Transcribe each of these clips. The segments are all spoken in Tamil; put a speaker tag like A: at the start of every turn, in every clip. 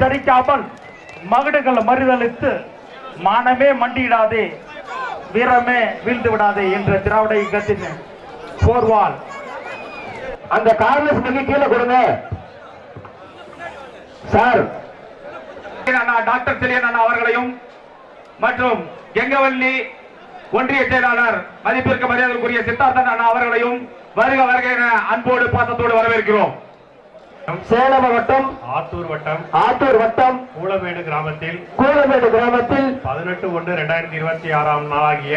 A: சரிக்காமல் மகுடங்கள் மறுதளித்து மானமே மண்டியிடாதே வீரமே வீழ்ந்து விடாதே என்ற திராவிட இயக்கத்தின் போர்வால்.
B: அந்த மிக கீழே கொடுங்க. சார்.
A: அண்ணா டாக்டர் செலியன் அவர்களையும் மற்றும் கெங்கவல்லி ஒன்றிய செயலாளர் மதிப்பிற்கு மரியாதைக்குரிய சித்தார்த்தன் அண்ணா அவர்களையும் வருக வருக என அன்போடு பாசத்தோடு வரவேற்கிறோம்.
B: சேலம் மாவட்டம்
C: ஆத்தூர் வட்டம்.
B: ஆத்தூர் வட்டம்.
C: கூலமேடு கிராமத்தில்.
B: கூலமேடு கிராமத்தில்.
C: பதினெட்டு ஒன்று இரண்டாயிரத்தி இருபத்தி ஆறாம் நாளாகிய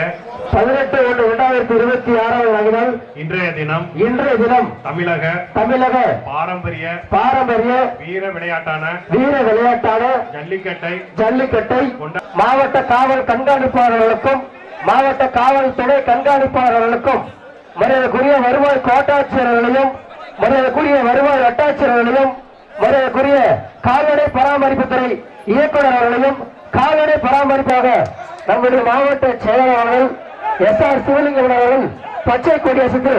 B: பதினெட்டு ஒன்று இரண்டாயிரத்தி இருபத்தி ஆறாவது நாள்
C: இன்றைய தினம்
B: இன்றைய தினம்
C: தமிழக
B: தமிழக
C: பாரம்பரிய
B: பாரம்பரிய
C: வீர விளையாட்டான
B: வீர விளையாட்டான
C: ஜல்லிக்கட்டை
B: ஜல்லிக்கட்டை மாவட்ட காவல் கண்காணிப்பாளர்களுக்கும் மாவட்ட காவல் துணை கண்காணிப்பாளர்களுக்கும் மரியாதைக்குரிய வருவாய் கோட்டாட்சியர்களையும் மரியாதைக்குரிய வருவாய் வட்டாட்சியர்களையும் மரியாதைக்குரிய கால்நடை பராமரிப்புத்துறை இயக்குனர் அவர்களையும் கால்நடை பராமரிப்பாக நம்முடைய மாவட்ட செயலாளர்கள் எஸ் ஆர் சிவலிங்கம் அவர்கள் பச்சை கொடியசுக்கு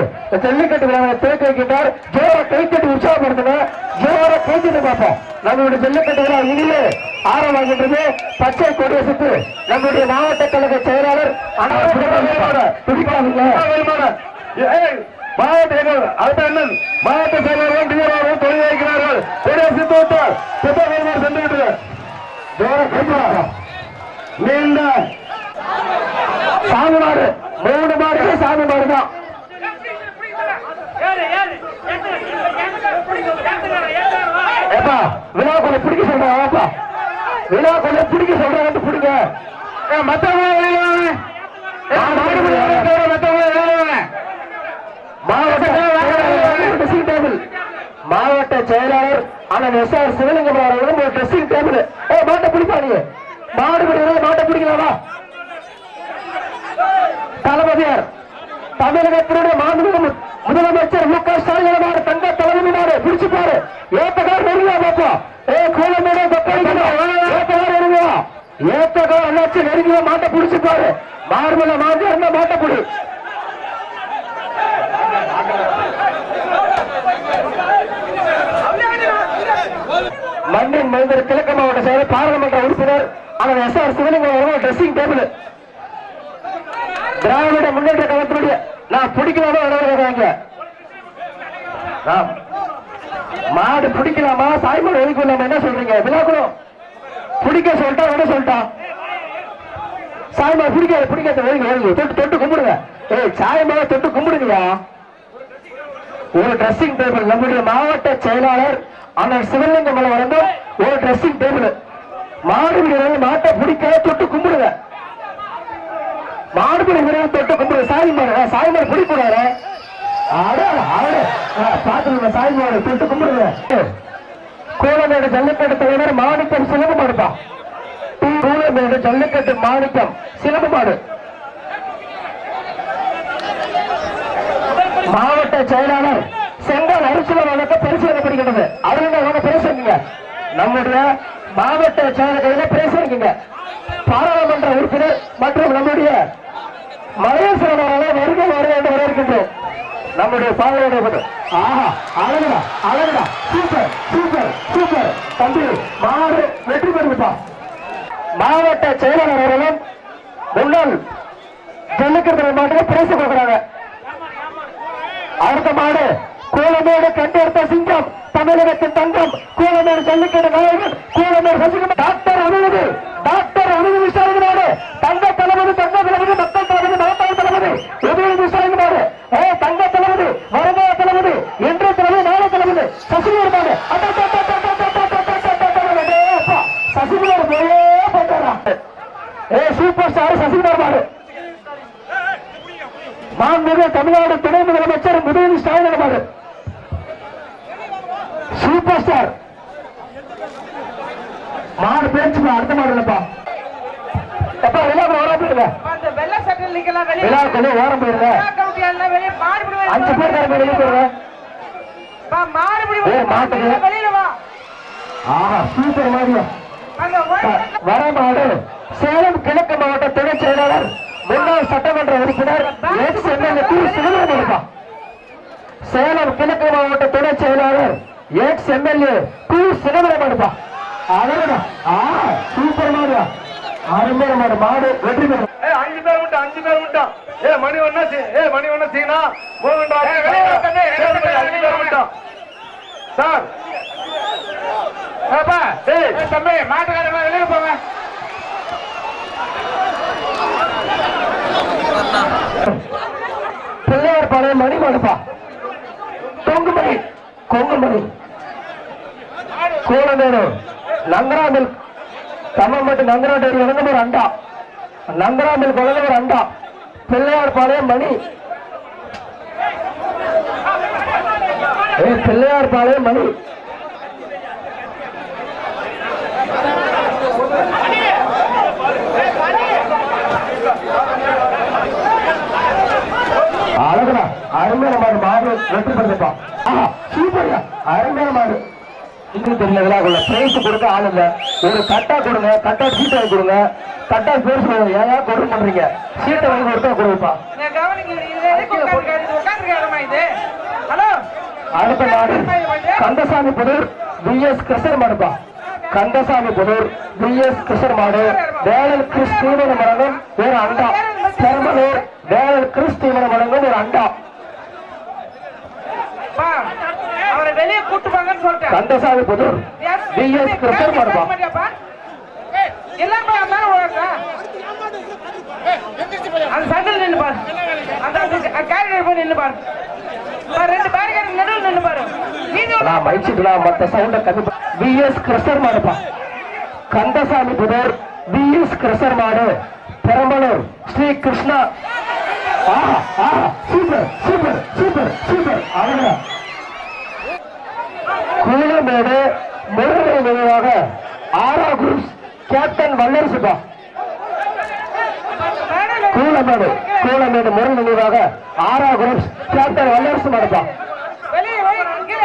B: ஜல்லிக்கட்டு விழாவை துவக்கி வைக்கின்றார். ஜோர கைத்தட்டி உற்சாகப்படுத்துங்க ஜோர கைத்தட்டி பார்ப்போம். நம்மளுடைய ஜல்லிக்கட்டு விழா இனிமே ஆரம்பமாகின்றது. பச்சை கொடியசுக்கு நம்முடைய மாவட்ட கழக செயலாளர் மாவட்ட அண்ணன் மாவட்ட செயலாளரும் டிஆர்ஆரும் தொடங்கி வைக்கிறார்கள் சித்தோட்டார் சித்தோட்டர் சென்று விட்டுகிறார் நீண்ட சாமி மாடு. மூணு மாடுகள் சாமி விழா கொஞ்சம் பிடிக்க சொல்றாங்கப்பா விழா கொஞ்சம் பிடிக்க சொல்றாங்க பிடிக்க மத்தவங்க மத்தவங்க மாவட்ட செயலாளர் மாவட்ட செயலாளர் அண்ணன் எஸ் ஆர் சிவலிங்கம் அவர்களும் ஒரு ட்ரெஸ்ஸிங் டேபிள் ஏ மாட்டை பிடிப்பா நீ மாடு பிடிக்கிறதா மாட்டை பிடிக்கலாமா? தளபதியார் தமிழகத்தினுடைய மாண்புமிகு முதலமைச்சர் மு க. ஸ்டாலின் மாடு தங்க தளபதி மாடு பிடிச்சு பாரு. ஏத்தகார் நெருங்கியா பாப்பா ஏ கூலமேடு ஏத்தகார் நெருங்கியா ஏத்தகார் அண்ணாச்சி நெருங்கியா மாட்டை பிடிச்சு பாரு. மார்மல மாஞ்சா இருந்தா மாட்டை பிடி மண்ணின் மைந்தர் கிழக்கு மாவட்ட செயலர் பாராளுமன்ற உறுப்பினர் அவர் எஸ் ஆர் சிவலிங்கம் அவர்கள் ட்ரெஸ்ஸிங் டேபிள் திராவிட முன்னேற்ற கழகத்தினுடைய நான் பிடிக்கலாமா நடவடிக்கை மாடு பிடிக்கலாமா? சாய்மன் ஒதுக்கலாமா என்ன சொல்றீங்க? விழாக்குளம். பிடிக்க சொல்லிட்டா என்ன சொல்லிட்டா? சாய்மா பிடிக்க பிடிக்காத ஒதுக்கி தொட்டு தொட்டு கும்பிடுங்க. ஏய் சாய்மாவை தொட்டு கும்பிடுங்கயா ஒரு ட்ரெஸ்ஸிங் டேபிள் நம்முடைய மாவட்ட செயலாளர் அண்ணன் சிவலிங்கம் வந்து ஒரு ட்ரெஸ்ஸிங் டேபிள் மாடு வீரர்கள் மாட்டை பிடிக்க தொட்டு கும்பிடுங்க. மாடு வீரர்கள் தொட்டு கும்பிடுங்க. சாய் மாடு சாய் மாடு பாத்துருங்க தொட்டு கும்பிடுங்க. கோலமேடு ஜல்லிக்கட்டு தலைவர் மாணிக்கம் சிலம்பு மாடுப்பா. கோலமேடு ஜல்லிக்கட்டு மாணிக்கம் சிலம்பு மாடு. மாவட்ட செயலாளர் செங்கல் அரிசிலம் வழக்க பரிசீலனைப்படுகிறது அவங்க அவங்க பேசுறீங்க. நம்முடைய மாவட்ட செயலர் பேசியிருக்கீங்க பாராளுமன்ற உறுப்பினர் மற்றும் நம்முடைய மகேஸ்வரன் அவர்களை வருகை வருகை என்று வரவேற்கின்றோம். நம்முடைய பாராளுமன்ற ஆஹா அழகுடா அழகுடா. Super super super. தம்பி மாவட்ட வெற்றி பெறுப்பா மாவட்ட செயலாளர் அவர்களும் முன்னாள் ஜல்லிக்கட்டு மாட்டுக்கு பேச கொடுக்குறாங்க. அடுத்த மாடு கோலமேடு கண்டெடுத்த சிங்கம். தமிழகத்தின் தங்கம் கூடமேடு சல்லிக்கிற நாயகன் கூடமேடு சசிகுமார் டாக்டர் அமிழ்து சூப்பர் வர மாடு சேலம் கிழக்கு மாவட்ட துணை செயலாளர் முன்னாள் சட்டமன்ற உறுப்பினர் சேலம் கிழக்கு மாவட்ட துணை செயலாளர் எக்ஸ் எம்எல்ஏ டி சிதம்பரமப்பா அழகடா ஆ சூப்பர் மாடு அருமையான மாடு வெற்றி பெறும்.
C: அஞ்சு பேர் விட்டா அஞ்சு பேர் விட்டா ஏ மணி ஒண்ணா ஏ மணி ஒண்ணா சீனா? போகண்டா அஞ்சு பேர் விட்டா சார். ஏய்.
A: தம்பி மாட்டுக்காரங்க வெளியே போங்க.
B: பிள்ளையார் பாளையம் மணி மாடுப்பா. தொங்குமணி கொங்குமணி. கூலமேடு நங்கராமில் தமிழ்மட்டு நங்கரா டேரி வழங்கும் ஒரு அண்டா. நங்கராமில் வழங்கும் அண்டா பிள்ளையார் பாளையம் மணி. பிள்ளையார் பாளையம் மணி. அழகுடா அருமையான மாடு மாடு வெற்றி பெறுதுப்பா ஆஹா சூப்பர்யா அருமையான மாடு. இன்னும் தெரியல விழாக்குள்ள பிரைஸ் கொடுக்க ஆள் இல்ல. ஒரு கட்டா கொடுங்க கட்டா வாங்கி கொடுங்க. கட்டா பேர் சொல்லுங்க ஏன் கொடுக்க பண்றீங்க? சீட்டை வாங்கி கொடுத்தா கொடுப்பா அடுத்த மாடு கந்தசாமி புதூர் பிஎஸ் கிருஷ்ணர் மாடுப்பா. கந்தசாமி புதூர் பிஎஸ் கிருஷ்ணர் மாடு. வேலல் கிறிஸ்தீவன மரங்கம் ஒரு அண்டா. பெரம்பலூர் வேலல் கிறிஸ்தீவன மரங்கம் ஒரு அண்டா.
D: பா, வெளியே கூட்டு வாங்கன்னு சொல்லிட்டேன்.
B: கந்தசாமி புதூர் பிஎஸ் கிருஷ்ணர் மாடுப்பா
D: மாட்டியாப்பா? எல்லாம் போய் விழுறா. அந்த சந்தில் நின்னு பாரு. அந்த கேரியர் போய் பாரு. பாரு, ரெண்டு பேருக்காரங்க நடுவில் நின்னு பாரு.
B: நான் மைச்சுக்கலாம் மத்த சவுண்ட கம்மி பிஎஸ் கிருஷ்ணர் மாடுப்பா கந்தசாமி புதூர் பிஎஸ் கிருஷ்ணர் மாடு. பெரம்பலூர் ஸ்ரீ கிருஷ்ணா. ஆஹா ஆஹா சூப்பர் சூப்பர் சூப்பர் சூப்பர் அழகா கூலமேடு முருகனை நினைவாக ஆரா குரூப்ஸ் கேப்டன் வல்லரசுப்பா கூலமேடு கூலமேடு முருகன் நினைவாக ஆரா குரூப்ஸ் கேப்டன் வல்லரசு மாடுப்பா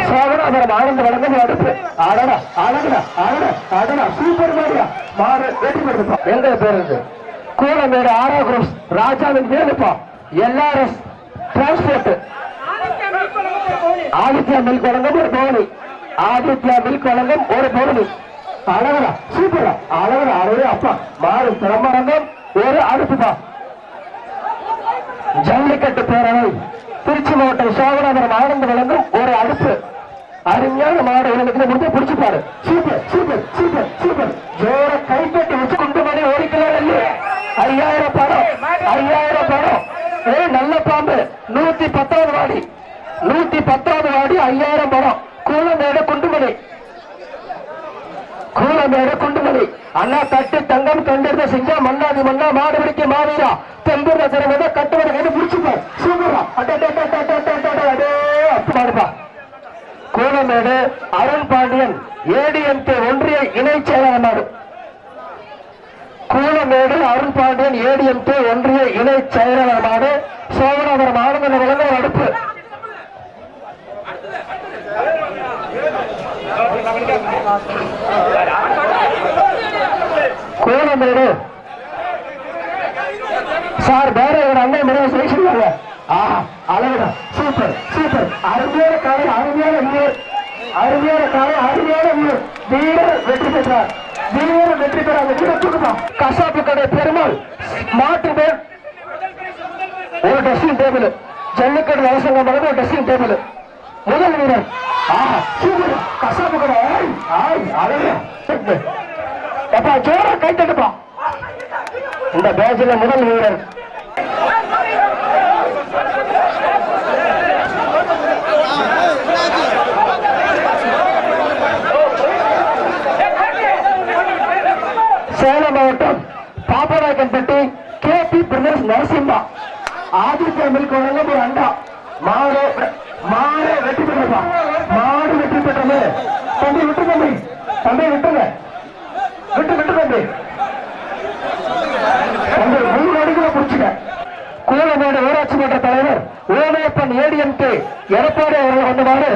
B: சோகனாபுரம் ஆனந்த வழங்கும் அடுப்பு. அடடா அழகுடா அடடா அடடா சூப்பர் மாடியா. மாடு வெற்றி பெறுதுப்பா எங்க பேர் இருக்கு கூலமேடு ஆரா குரூப்ஸ் ராஜாவின் வேலுப்பா எல்ஆர்எஸ் டிரான்ஸ்போர்ட் ஆதித்யா மில் வழங்கும் ஒரு தோனி ஆதித்யா மில்க் வழங்கும் ஒரு பவுனி அழகடா சூப்பரா. அழகடா அழகு அப்பா. மாடு பிரம்மரங்கம் ஒரு அடுப்புப்பா. ஜல்லிக்கட்டு பேரவை திருச்சி மாவட்டம் சோழநாதபுரம் ஆனந்த வழங்கும் ஒரு அடுப்பு. அருமையான மாடு உங்களுக்கு முடிஞ்ச பிடிச்சு பாரு. Super super super super. ஜோர கட்டி வச்சு கொண்டு மணி ஒரு கிலோ ஐயாயிரம் பணம் ஐயாயிரம் பணம். ஏ நல்ல பாம்பு. நூத்தி பத்தாவது வாடி. நூத்தி பத்தாவது வாடி ஐயாயிரம் பணம். கூலமேடு குண்டுமணி. கூலமேடு குண்டுமணி. அண்ணா தட்டு தங்கம் கண்டெடுத்த செஞ்சா மன்னாதி மன்னா மாடு பிடிக்க மாவீரா தெம்பூர் நகரம் கட்டுமடை கைது பிடிச்சுப்பார் சூப்பரா அட்டே கூலமேடு அருண் பாண்டியன் ஏடிஎம்கே ஒன்றிய இணை செயலாளர் நாடு. கூலமேடு அருண் பாண்டியன் ஏடிஎம்கே ஒன்றிய இணை செயலாளர் நாடு. மாநில வழங்க அடுப்பு. கூலமேடு சார் வேற அண்ணன் மேடம் செலக்ஷன் ஆஹா அழகுடா. Super super. அருமையான காலை அருமையான வீரர். அருமையான காலை அருமையான வீரர். வீரர் வெற்றி பெற்றார். வீரர் வெற்றி பெற அந்த கசாப்பு கடை பெருமாள். மாட்டு பேர் ஒரு ட்ரெஸ்ஸிங் டேபிள் ஜல்லிக்கட்டு அரசாங்கம் ஒரு ட்ரெஸ்ஸிங் டேபிள் முதல் வீரர். கசாப்பு கடை. ஆய் ஆய் அழகு. எப்பா ஜோரா கை தட்டுப்பா. இந்த பேட்சில் முதல் வீரர். சேலம் மாவட்டம் Pappanaickenpatti K P brothers Narasimma. Aditya milk வழங்கும் ஒரு அண்டா. மாடு மாடு வெற்றி பெற்றப்பா மாடு வெற்றி பெற்றது. தம்பி விட்டு தம்பி. தம்பி விட்டுங்க. விட்டு விட்டு தம்பி. தம்பி மூணு அடிகளை பிடிச்சுக்க. கூலமேடு ஊராட்சி மன்ற தலைவர் ஓமையப்பன் ஏடிஎம்கே எடப்பாடி அவர்கள் வந்தவாறு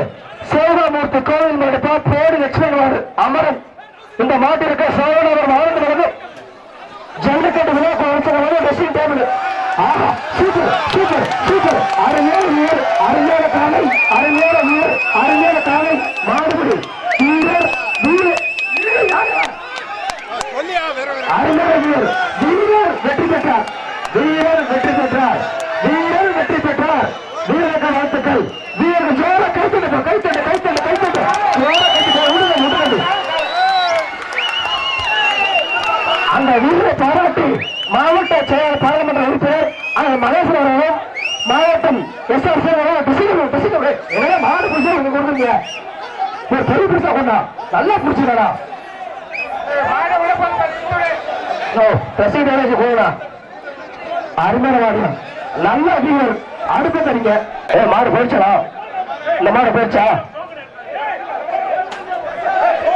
B: சோகாமூர்த்தி கோவில் மாடுப்பா பேரு லட்சுமணவாறு அமரன். இந்த மாட்டிற்கு சோழனவர் ஆனந்த வழங்கும் ஜல்லிக்கட்டு விழா கொடுத்தவங்க dressing table super super super அருமையான வீர் அருமையான காலை அருமையான வீரர் அருமையான காலை. மாடுபடி வீரர் வீரர் வீரர் யாரு? வீரரை பாராட்டி மாவட்ட செயலாளர் பாராளுமன்ற உறுப்பினர் அந்த மகேஸ்வரன் அவர்களும் மாவட்டம் எஸ் ஆர் சேவரும் டிசிகல் டிசிகல் என்ன மாடு பிடிச்சா நீங்க கொடுக்குறீங்க ஒரு பெரிய பிடிச்சா கொண்டா நல்லா பிடிச்சிடா ரசீது டேரேஜ் போகடா அருமையான மாடு. நல்ல வீரர் அடுத்த தரீங்க ஏ மாடு போயிடுச்சா இந்த மாடு போயிடுச்சா?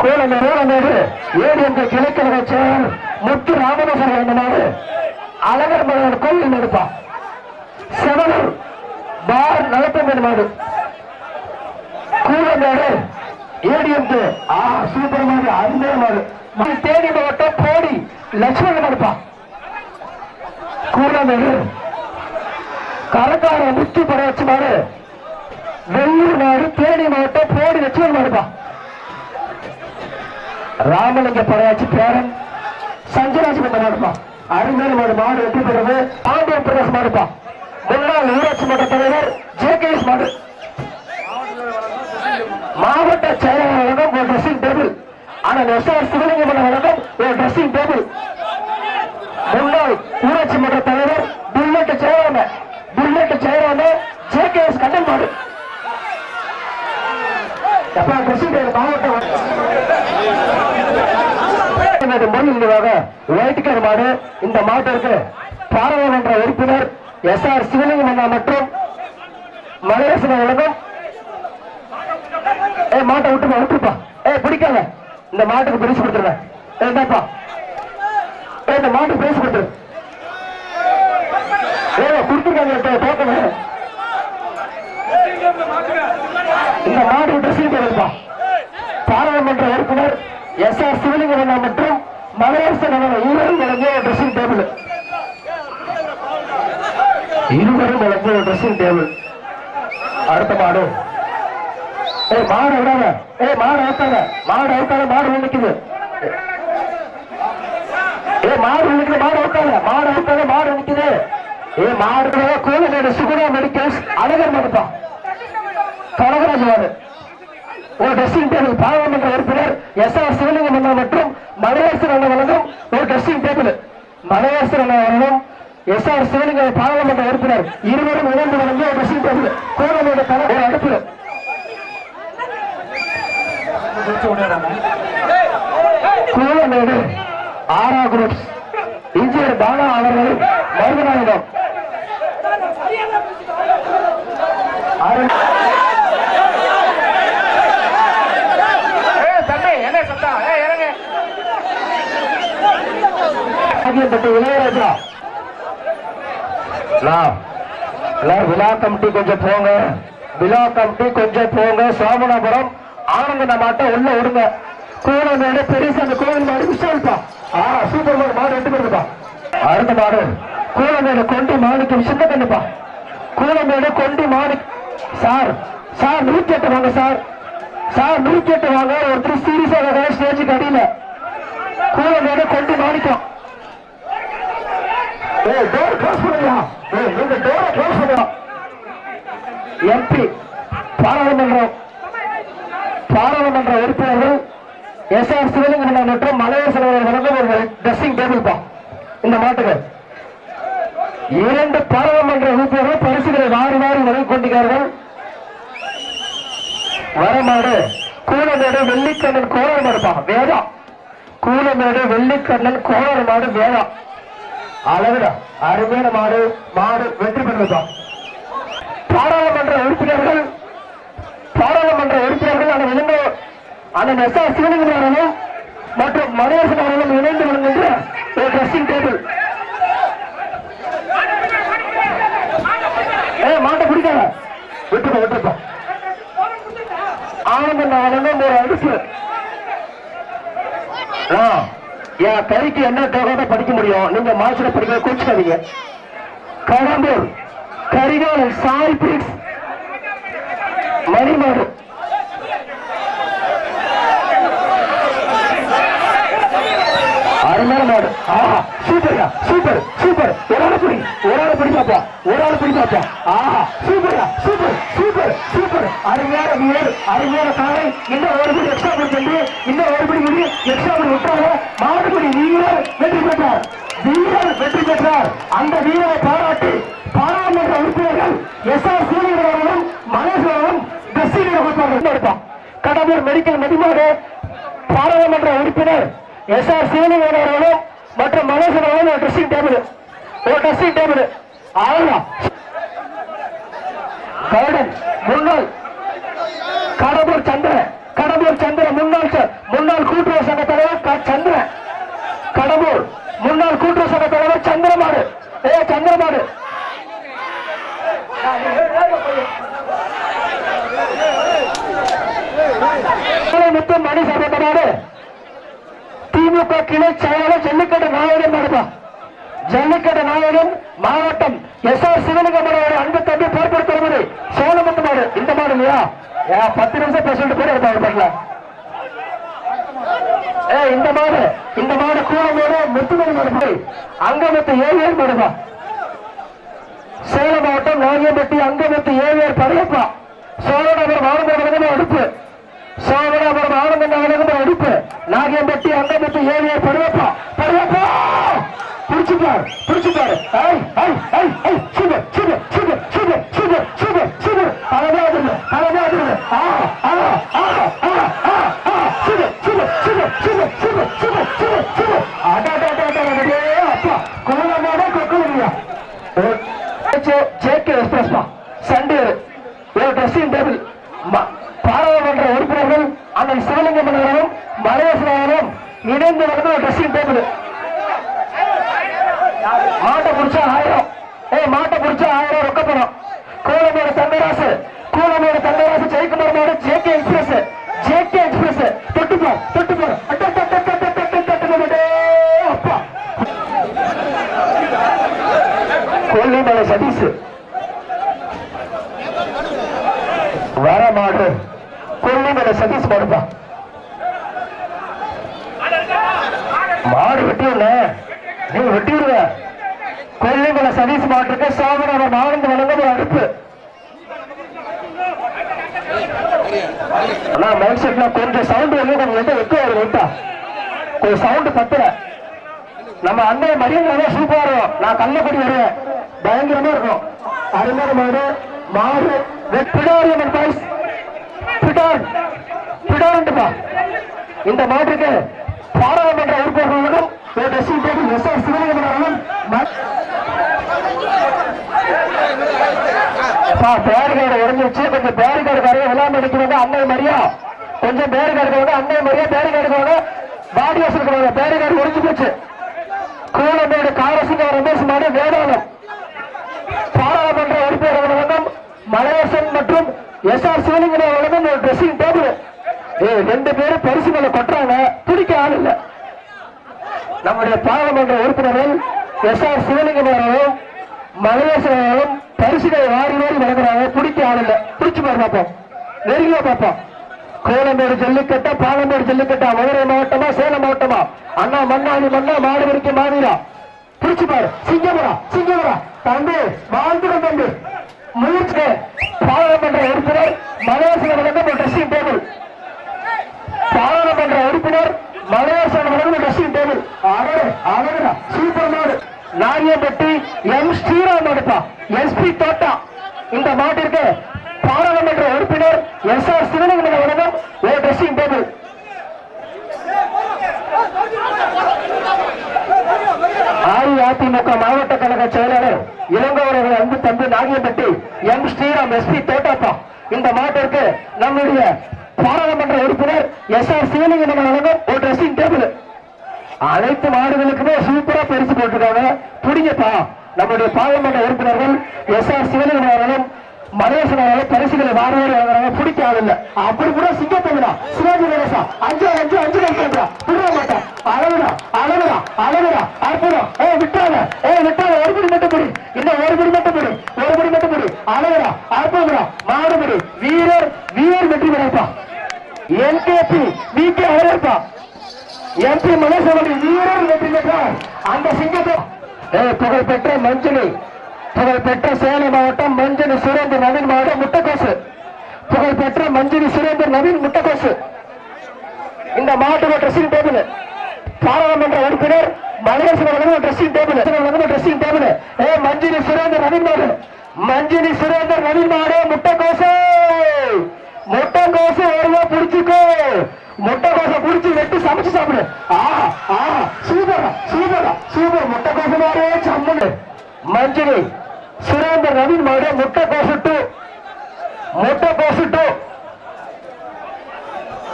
B: கோலமேடு கோலமேடு ஏடிஎம் கிழக்கிழக செயலர் முத்து ராமதாசன் இந்த மாடு. அழகர் மகன் கோயில் எடுப்பா. செவலூர். பார் நலத்தம்பேடு மாடு. கூலமேடு ஏடிஎம் ஆ சூப்பர் மாதிரி அருமையான மாடு தேனி மாவட்டம் போடி லட்சுமணன் எடுப்பா கூலமேடு கலக்கார முத்து படையாச்சு மாடு வெள்ளூர் நாடு தேனி மாவட்டம் போடி லட்சுமணன் மாடுப்பா ராமலிங்க படையாச்சி பேரன் சஞ்சராஜ் கொண்ட மாடுப்பா அருமையான மாடு மாடு வெற்றி பெறுவது பாண்டியன் பிரதேச மாடுப்பா முன்னாள் ஊராட்சி மன்ற தலைவர் ஜே கே எஸ் மாடு. மாவட்ட செயலாளரிடம் ஒரு ட்ரெஸ்ஸிங் டேபிள் ஆனால் எஸ்ஆர் சிவலிங்கம் வழங்கும் ஒரு ட்ரெஸ்ஸிங் டேபிள் முன்னாள் ஊராட்சி மன்ற தலைவர் புல்லட் செயலாளர் புல்லட் செயலாளர் ஜே கே எஸ் கண்ணன் மாடு எப்பா ட்ரெஸ்ஸிங் டேபிள் மாவட்ட மொழிவாக ஒயிட்கர் மாடு இந்த மாட்டிற்கு பாராளுமன்ற உறுப்பினர் எஸ் ஆர் சிவலிங்கம் அண்ணா மற்றும் மலையரசன் வழங்கும் ஏ மாட்டை விட்டுப்பா விட்டுருப்பா. ஏ பிடிக்காத. இந்த மாட்டுக்கு பரிசு கொடுத்துருவேன் என்னப்பா ஏ இந்த மாட்டுக்கு பரிசு கொடுத்துரு. ஏ கொடுத்துருக்காங்க தோக்கமே இந்த மாடு ட்ரெஸ்ஸிங் டேபிள்ப்பா பாராளுமன்ற உறுப்பினர் எஸ் ஆர் சிவலிங்கம் மற்றும் மலையரசன் அவர்கள் இருவரும் வழங்கிய ட்ரெஸ்ஸிங் டேபிள் இருவரும் வழங்கிய ட்ரெஸ்ஸிங் டேபிள் அடுத்த மாடு. ஏய் மாடு விடாத ஏய் மாடு அவுத்தாத. மாடு அவுத்தாத மாடு நிக்குது ஏய் மாடு நிக்குது மாடு அவுத்தாத. மாடு அவுத்தாத மாடு நிக்குது. ஏய் மாடு கோலமேடு சுகுணா மெடிக்கல்ஸ் அழகர் மாடுப்பா கனகராஜ் மாடு. ஒரு ட்ரெஸ்ஸிங் டேபிள் பாராளுமன்ற உறுப்பினர் எஸ் ஆர் சிவலிங்கம் அண்ணா மற்றும் மலையரசன் அண்ணா வழங்கும் ஒரு ட்ரெஸ்ஸிங் டேபிள் மலையரசன் அண்ணா வழங்கும் எஸ் ஆர் சிவலிங்கம் பாராளுமன்ற உறுப்பினர் இருவரும் இணைந்து வழங்கிய ஒரு ட்ரெஸ்ஸிங் டேபிள் கோலமேடு தலை ஒரு அடுப்பு கூலமேடு ஆரா குரூப்ஸ் இன்ஜினியர் பாலா அவர்கள் மருதநாயகம்
C: என்ன
B: இளையராஜா. நான் விழா கமிட்டி கொஞ்சம் போங்க. விழா கமிட்டி கொஞ்சம் போங்க. சோமனாபுரம் ஆனந்த மாட்டை உள்ள விடுங்க. கோலமேடு பெரியசாமி கோவில் மாடு விஷால்பா ஆ சூப்பர் மாடு மாடு எட்டு பேருப்பா அடுத்த மாடு. கொண்டு கொண்டி மாணிக்கம் சின்ன கண்ணுப்பா கூலமேடு கொண்டு மாணிக் சார் சார் நூத்தி எட்டு வாங்க சார். சார் நூத்தி எட்டு வாங்க. ஒருத்தர் சீரியஸாக ஸ்டேஜுக்கு அடியில. கூலமேடு கொண்டு மாணிக்கம் ஏய் டோர் க்ளோஸ் பண்ணுங்க ஏய் நீங்க டோரை க்ளோஸ் பண்ணுங்க எம்பி பாராளுமன்றம். பாராளுமன்ற உறுப்பினர்கள் எஸ் ஆர் சிவலிங்கம் மற்றும் மலையரசன் வழங்கும் ஒரு ட்ரெஸ்ஸிங் டேபிள் பா. இந்த மாட்டுகள் இரண்டு பாராளுமன்ற உறுப்பினர்கள் பரிசுகளை வாரி வாரி வழங்கிக் கொண்டிருக்கிறார்கள். வரமாடு கூலமேடு வெள்ளிக்கண்ணன் கோளர் மாடுப்பா வேதா கூலமேடு வெள்ளிக்கண்ணன் கோளர் மாடு வேதா அழகுடா அருமையான மாடு மாடு வெற்றி பெறுவதா பாராளுமன்ற உறுப்பினர்கள் பாராளுமன்ற உறுப்பினர் அந்த எஸ் ஆர் சிவலிங்கம் அவர்களும் மற்றும் மணியரசன் அவர்களும் இணைந்து வழங்குகின்ற ஒரு ட்ரெஸ்ஸிங் டேபிள் ஏ மாட்டை பிடிக்காத. விட்டுப்போம் விட்டுப்பா ஆனந்தன் வழங்கும் ஒரு அடுப்பு ஆ, என் கைக்கு என்ன தொகை படிக்க முடியும்? நீங்க மாசத்துல படிக்க கோச்சுக்காதீங்க கடம்பூர் கரிகால் சாய் பிரிக்ஸ் மணிமாடு. மேல மாடு. ஆஹா சூப்பர்யா சூப்பர் சூப்பர் ஒரு ஆள் பிடி ஒரு ஆள் பிடி பாப்பா ஒரு ஆள் பிடி பாப்பா. ஆஹா சூப்பர்யா சூப்பர் சூப்பர் சூப்பர் அருமையான வீரர் அருமையான காலை இந்த ஒரு படி எக்ஸ்ட்ரா படி சென்று இந்த ஒரு படி முடி எக்ஸ்ட்ரா படி விட்டாங்க மாடுபடி வீரர் வெற்றி பெற்றார். வீரர் வெற்றி பெற்றார். அந்த வீரரை பாராட்டி பாராளுமன்ற உறுப்பினர்கள் எஸ் ஆர் சூரியன் அவர்களும் மகேஸ்வரனும் பெஸ்டில் கொடுப்பார்கள் கடம்பூர் மெடிக்கல் மதிமாடு பாராளுமன்ற உறுப்பினர் எஸ் ஆர் சிவலிங்கன் அவர்களும் மற்றும் மகேஸ்வரன் அவர்களும் ஒரு ட்ரெஸ்ஸிங் டேபிள் ஒரு ட்ரெஸ்ஸிங் டேபிள் ஆளா கவுடன் முன்னாள். கடம்பூர் சந்திரன். கடம்பூர் சந்திரன் முன்னாள் ச- முன்னாள் கூட்டுறவு சங்க தலைவர் சந்திரன். கடம்பூர் முன்னாள் கூட்டுறவு சங்க தலைவர் சந்திரமாடு. ஏ சந்திரமாடு. முத்து மணி சம்பந்தமாடு. திமுக கிளை செயலாளர் ஜல்லிக்கட்டு நாயகன் நடப்பா ஜல்லிக்கட்டு நாயகன் மாவட்டம் எஸ் ஆர் சிவலிங்கம் அன்பு தம்பி பொறுப்படுத்துவது சோழமுத்து மாடு இந்த மாடு இல்லையா? பத்து நிமிஷம் பேசிட்டு போய் பண்ணல ஏ இந்த மாடு இந்த மாடு கூட மாடு முத்துமணி மாடு அங்கமத்து ஏவியர் மாடுப்பா சேலம் மாவட்டம் நாகியம்பட்டி அங்கமத்து ஏவியர் படையப்பா. சோழநகர் மாவட்டம் அடுப்பு. சோமனாபுரம் ஆனந்த நகரம் அடிப்பு. நாகையம்பட்டி அங்கம்பட்டி ஏரியா பருவப்பா. பருவப்பா! பிடிச்சுப்பார் பிடிச்சுப்பார். ஐ ஐ ஐ ஐ sugar sugar sugar sugar sugar sugar sugar அழகாதுங்க அழகாதுங்க ஆ ஆ ஆ. கொல்லிமலை சதீஷ். வர மாடு கொல்லிமலை சதீஷ் மாடுப்பா மாடு வெட்டியுள்ள. நீ வெட்டிடுவ கொல்லிமலை சதீஷ் மாட்டுக்கு சாமநாதன் ஆனந்த வழங்க ஒரு அடுப்பு. ஆனா மைக் செட்ல கொஞ்சம் சவுண்ட் வந்து கொஞ்சம் எந்த வெக்க ஒரு வெட்டா கொஞ்சம் சவுண்ட் பத்தல. நம்ம அண்ணன் மரியாதை சூப்பரா இருக்கும் நான் கள்ளப்படி வருவேன். பயங்கரமா இருக்கும். அருமையான மாடு. மாடு பிடாரியம்மன் பாய்ஸ் பிடார் பிடார்ண்டுப்பா இந்த மாட்டுக்கு பாராளுமன்ற உறுப்பினர்களும் ஒரு dressing table S R Sivalingam அவர்களும் பேரிகார்டு உடஞ்சிருச்சு. கொஞ்சம் பேரிகார்டு வரைய விழாம எடுக்கிறது அன்னை மரியா. கொஞ்சம் பேரிகார்டு வந்து அன்னை மரியா பேரிகார்டு வாங்க பாடி வசூல் பேரிகார்டு உடைஞ்சு போச்சு. கூலமேடு காரசிங்க ரமேஷ் மாடு வேதாளம் பாராளுமன்ற உறுப்பினர் வழங்கும் மலையரசன் மற்றும் எஸ் ஆர் சிவலிங்கம் வழங்கும் ஒரு ட்ரெஸ்ஸிங் டேபிள் ஏய் ரெண்டு பேரும் பரிசு மேல கொட்டுறாங்க. பிடிக்க ஆள் இல்ல. நம்முடைய பாராளுமன்ற உறுப்பினர்கள் எஸ் ஆர் சிவலிங்கம் அவர்களும் மலையரசன் அவர்களும் பரிசுகளை வாரி வாரி வழங்குறாங்க. பிடிக்க ஆள் இல்ல. பிடிச்சு பாரு பார்ப்போம் நெருங்கியா பார்ப்போம் கோலம்பேடு ஜல்லிக்கட்டா பாலம்பேடு ஜல்லிக்கட்டா மதுரை மாவட்டமா சேலம் மாவட்டமா? அண்ணா மண்ணாளி மண்ணா வரைக்கும் மாவீரா? பிடிச்சு பாரு. சிங்கமரா சிங்கமரா தம்பி வாழ்ந்துடும் தம்பி. முயற்சி பாராளுமன்ற உறுப்பினர் மலையாசன வழங்கும் ஒரு ட்ரெஸ்ஸிங் டேபிள் பாராளுமன்ற உறுப்பினர் மலையாசன வழங்கும் ட்ரெஸ்ஸிங் டேபிள் அழகு அழகுடா சூப்பர் மாடு. நாரியம்பட்டி எம் ஸ்ரீராம் அடுப்பா எஸ்பி தோட்டா. இந்த மாட்டிற்கு பாராளுமன்ற உறுப்பினர் எஸ் ஆர் சிவலிங்கம் வழங்கும் ஒரு ட்ரெஸ்ஸிங் டேபிள் அஇஅதிமுக மாவட்ட கழக செயலாளர் இளங்கோவர்கள் அன்பு தம்பி Nagiyampatti M. Sriram S. P. தோட்டாப்பா. இந்த மாவட்டத்திற்கு நம்முடைய பாராளுமன்ற உறுப்பினர் எஸ். ஆர். சிவலிங்கம் வழங்கும் ஒரு ட்ரெஸ்ஸிங் டேபிள் அனைத்து மாடுகளுக்குமே சூப்பரா பரிசு போட்டிருக்காங்க. புடிங்கப்பா. நம்முடைய பாராளுமன்ற உறுப்பினர்கள் எஸ். ஆர். சிவலிங்கம் அவர்களும் மலேசன் பரிசுகளை வாரி வாரி வழங்குறாங்க இல்ல. அப்படி கூட சிங்கத்தமிழா சிவாஜி கணேசா அஞ்சு அஞ்சு அஞ்சு கணக்கு விட மாட்டேன் அழகுடா அழகுடா அழகுடா. அற்புதம். ஏ விட்டாத ஏ விட்டாத ஒரு படி மட்டும் படி. இன்னும் ஒரு படி மட்டும் படி. ஒரு படி மட்டும் படி. அழகுடா அற்புதம்டா. மாடுபடி வீரர் வீரர் வெற்றி பெறப்பா. என்கேபி விகே அழகப்பா எம்பி மனசவடி வீரர் வெற்றி பெற்றார். அந்த சிங்கத்தை ஏ, புகழ்பெற்ற மஞ்சளி. புகழ்பெற்ற சேலம் மாவட்டம் மஞ்சள் சுரேந்திர நவீன் மாவட்டம் முட்டக்கோசு. புகழ்பெற்ற பெற்ற சுரேந்தர் நவீன் முட்டைக்கோசு. இந்த மாவட்ட ட்ரெஸ்ஸிங் டேபிள் பாராளுமன்ற உறுப்பினர் மகேஸ்வரன் வழங்கும் ட்ரெஸ்ஸிங் டேபிள் வழங்கும் dressing table A Manjini Surender Naveen மாடு. மஞ்சினி சுரேந்தர் நவீன் மாடு முட்டைக்கோசு. முட்டைக்கோசு ஒருவா புடிச்சுக்கோ. முட்டைக்கோசை புடிச்சு வெட்டி சமைச்சு சாப்பிடு. ஆஹா ஆஹா சூப்பர் சூப்பர் சூப்பர் முட்டைக்கோசு மாடே சம்மனு. மஞ்சினி சுரேந்தர் நவீன் மாடு முட்டைக்கோசு டூ முட்டைக்கோசு டூ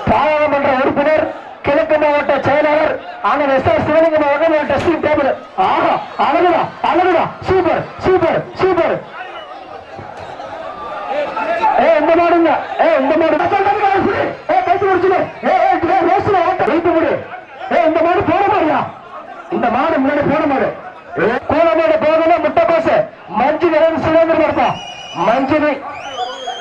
B: பாராளுமன்ற உறுப்பினர் கிழக்கு மாவட்ட செயலாளர் ஆனால் எஸ் ஆர் சிவலிங்கம் அவர்கள் ஒரு டெஸ்டிங் டேபிள் ஆஹா அழகுடா அழகுடா. Super super super. ஏ இந்த மாடுங்க ஏ இந்த மாடு ஏ கைத்து முடிச்சுடு. ஏ ஏ ரோஸ்ல ஓட்ட வைத்து முடி. ஏ இந்த மாடு போட மாடியா இந்த மாடு முன்னாடி போட மாடு. கோல மாடு போகல முட்டை கோசு. మంచి నేను సురేంద్ర పడతా మంచిది.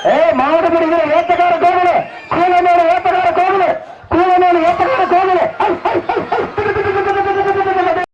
B: ఏ మామిడిపడి ఏతగాడ కోగులే కూలనేడు ఏతగాడ కోగులే కూలనేడు ఏతగాడ కోగులే